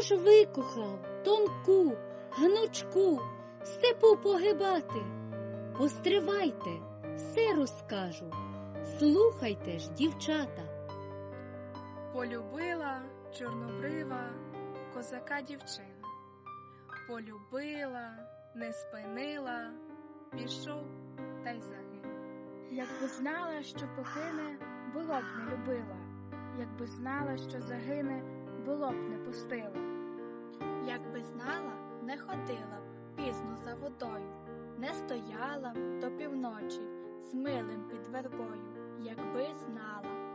Ж викохав тонку, гнучку, степу погибати? Постривайте, все розкажу. Слухайте ж, дівчата. Полюбила чорнобрива козака дівчина. Полюбила, не спинила, пішов та й загинув. Якби знала, що покине, було б не любила. Якби знала, що загине, було б не пустила. Якби знала, не ходила б пізно за водою, не стояла б до півночі з милим під вербою, якби знала.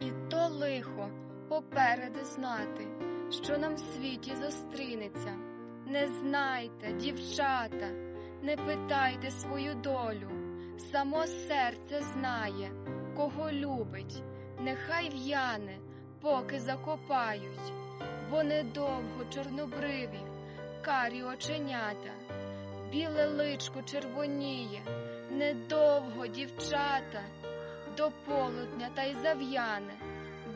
І то лихо попереду знати, що нам в світі зустрінеться. Не знайте, дівчата, не питайте свою долю, само серце знає, кого любить, нехай в'яне, поки закопають, бо недовго чорнобриві, карі оченята, біле личко червоніє, недовго дівчата до полудня та й зав'яне,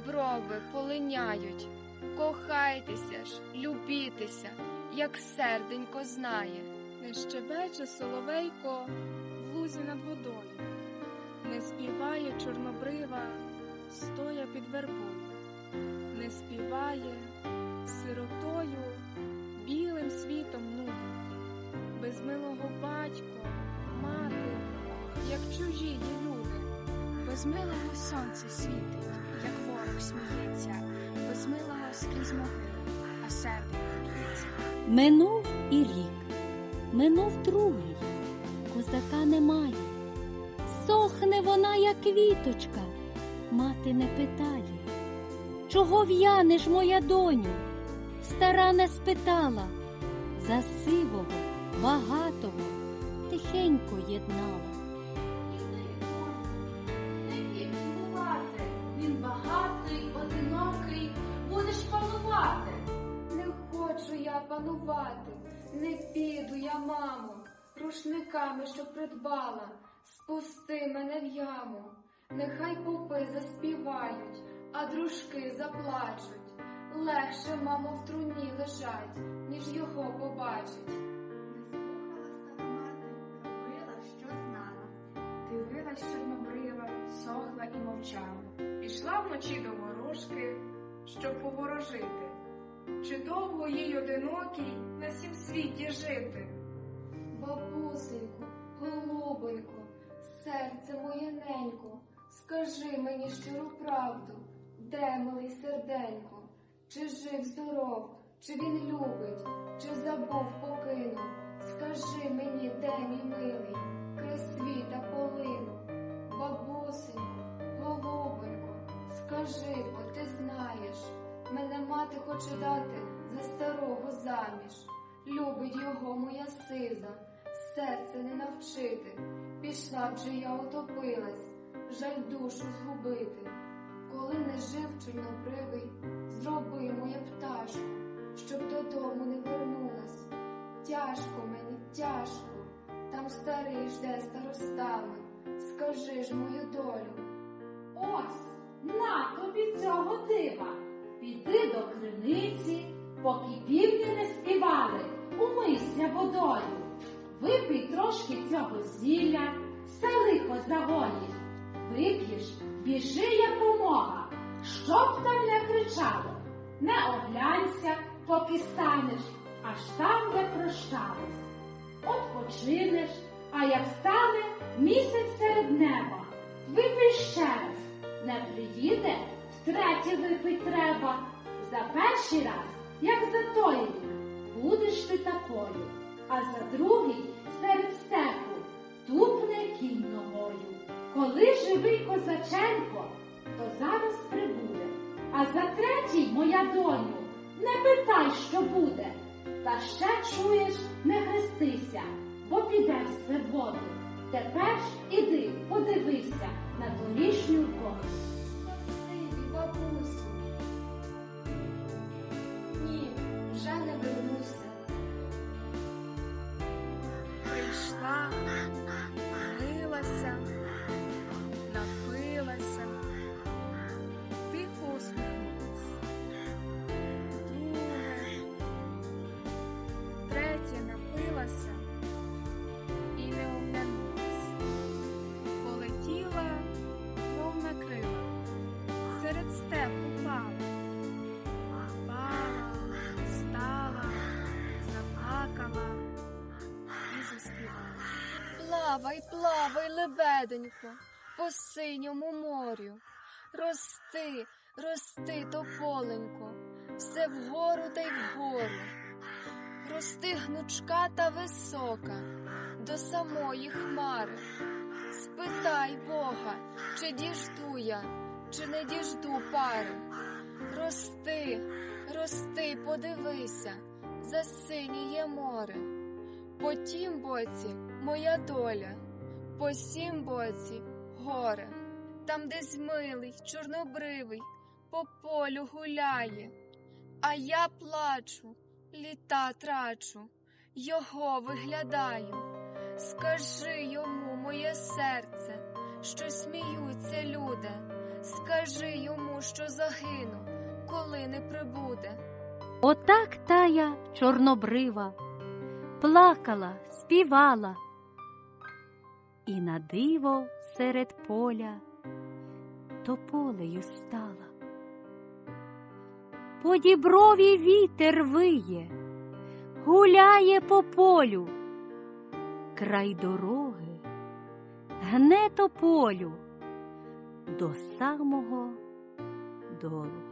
брови полиняють. Кохайтеся ж, любітеся, як серденько знає. Не щебече соловейко в лузі над водою, не співає чорнобрива, стоя під вербою, не співає сиротою, білим світом нудить, без милого батько, мати, як чужі є люди. Без милого сонце світить, як ворог сміється, без милого скрізь могили, а серденько б'ється. Минув і рік, минув другий, козака немає. Сохне вона, як квіточка, мати не питає. Чого в'янеш, моя доню? Стара не спитала, за сивого, багатого тихенько єднала. Він багатий, одинокий, будеш панувати. Не хочу я панувати, не піду я, мамо, рушниками, що придбала, спусти мене в яму. Нехай попи заспівають, а дружки заплачуть. Легше, мамо, в труні лежать, ніж його побачить. Дивилась чорнобрива, сохла і мовчала. Пішла вночі до ворожки, щоб поворожити. Чи довго їй одинокій на сім світі жити? Бабусенько, голубонько, серце моє ненько, скажи мені щиру правду, де милий серденько, чи жив здоров, чи він любить, чи забув покинув. Скажи мені, де мій милий, край світа полину. Бабусенько, голубонько, скажи, бо ти знаєш, мене мати хоче дати за старого заміж. Любить його моя сиза, серце не навчити. Пішла б же я утопилась, жаль душу згубити. Коли не жив чорнобривий, зроби моя пташку, щоб додому не вернулась. Тяжко мені, тяжко, там старий жде старостами. Скажи ж мою долю. Ось, на тобі цього дива. Піди до криниці, поки півні не співали, умийся водою. Випий трошки цього зілля, все лихо загоїть. Вип'єш, біжи якомога, щоб там не кричало. Не оглянься, поки станеш, аж там не прощались. От починеш, а як стане місяць серед неба, випий ще раз, не приїде, втретє випить треба. За перший раз, як за той будеш ти такою, а за другий серед степу тупне кінь. Коли живий козаченко, то зараз прибуде. А за третій, моя доню, не питай, що буде. Та ще чуєш, не хрестися, бо підеш все в воду. Тепер ж іди, подивися на торішню воду. Спасибі, бабусю. Ні, вже не Плавай, плавай, лебеденько, по синьому морю. Рости, рости, тополенько, все вгору та й вгору. Рости гнучка та висока до самої хмари. Спитай Бога, чи діжду я, чи не діжду пари. Рости, рости, подивися, засиніє море. По тім боці моя доля, по сім боці горе. Там десь милий, чорнобривий, по полю гуляє, а я плачу, літа трачу, його виглядаю. Скажи йому, моє серце, що сміються люди. Скажи йому, що загину, коли не прибуде. Отак тая чорнобрива плакала, співала, і на диво серед поля тополею стала. По діброві вітер виє, гуляє по полю, край дороги гне тополю до самого долу.